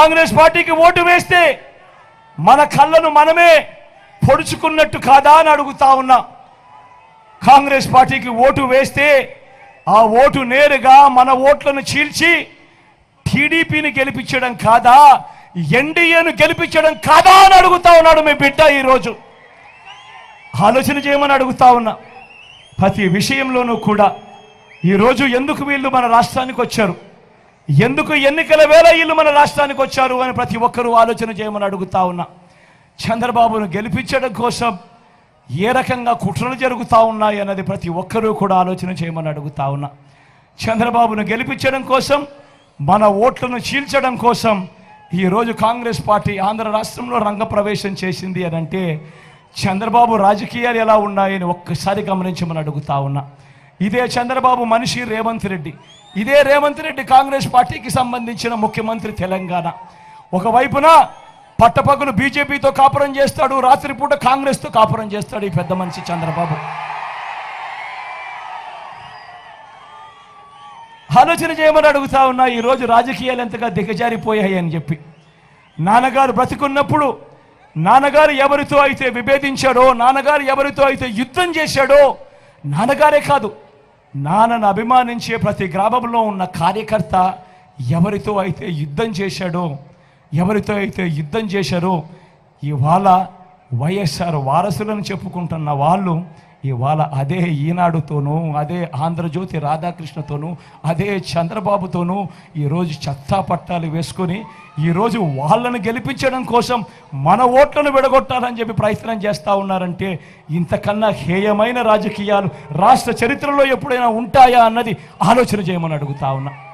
కాంగ్రెస్ పార్టీకి ఓటు వేస్తే మన కళ్ళను మనమే పొడుచుకున్నట్టు కాదా అని అడుగుతా ఉన్నా. కాంగ్రెస్ పార్టీకి ఓటు వేస్తే ఆ ఓటు నేరుగా మన ఓట్లను చీల్చి టీడీపీని గెలిపించడం కాదా ఎన్డీఏను గెలిపించడం కాదా అని అడుగుతా ఉన్నాడు మీ బిడ్డ ఈరోజు. ఆలోచన చేయమని అడుగుతా ఉన్నా. ప్రతి విషయంలోనూ కూడా ఈరోజు ఎందుకు వీళ్ళు మన రాష్ట్రానికి వచ్చారు? ఎందుకు ఎన్నికల వేళ వీళ్ళు మన రాష్ట్రానికి వచ్చారు అని ప్రతి ఒక్కరూ ఆలోచన చేయమని అడుగుతా ఉన్నా. చంద్రబాబును గెలిపించడం కోసం ఏ రకంగా కుట్రలు జరుగుతూ ఉన్నాయి అన్నది ప్రతి ఒక్కరూ కూడా ఆలోచన చేయమని అడుగుతా ఉన్నా. చంద్రబాబును గెలిపించడం కోసం మన ఓట్లను చీల్చడం కోసం ఈరోజు కాంగ్రెస్ పార్టీ ఆంధ్ర రాష్ట్రంలో రంగప్రవేశం చేసింది అని అంటే చంద్రబాబు రాజకీయాలు ఎలా ఉన్నాయని ఒక్కసారి గమనించమని అడుగుతా ఉన్నా. ఇదే చంద్రబాబు మనిషి రేవంత్ రెడ్డి. ఇదే రేవంత్ రెడ్డి కాంగ్రెస్ పార్టీకి సంబంధించిన ముఖ్యమంత్రి తెలంగాణ. ఒకవైపున పట్టపగలు బీజేపీతో కాపురం చేస్తాడు రాత్రిపూట కాంగ్రెస్తో కాపురం చేస్తాడు ఈ పెద్ద మనిషి చంద్రబాబు. ఆలోచన చేయమని అడుగుతా ఉన్నా ఈరోజు రాజకీయాలు ఎంతగా దిగజారిపోయాయి అని చెప్పి. నాన్నగారు బ్రతికున్నప్పుడు నాన్నగారు ఎవరితో అయితే విభేదించాడో నాన్నగారు ఎవరితో అయితే యుద్ధం చేశాడో నాన్నగారే కాదు నాన్నను అభిమానించే ప్రతి గ్రామంలో ఉన్న కార్యకర్త ఎవరితో అయితే యుద్ధం చేశాడో ఎవరితో అయితే యుద్ధం చేశారో ఇవాళ వైఎస్ఆర్ వారసులను చెప్పుకుంటున్న వాళ్ళు ఇవాళ అదే ఈనాడుతోనూ అదే ఆంధ్రజ్యోతి రాధాకృష్ణతోనూ అదే చంద్రబాబుతోనూ ఈరోజు చెత్తా పట్టాలు వేసుకొని ఈరోజు వాళ్ళను గెలిపించడం కోసం మన ఓట్లను విడగొట్టాలని చెప్పి ప్రయత్నం చేస్తూ ఉన్నారంటే ఇంతకన్నా హేయమైన రాజకీయాలు రాష్ట్ర చరిత్రలో ఎప్పుడైనా ఉంటాయా అన్నది ఆలోచన చేయమని అడుగుతా ఉన్నా.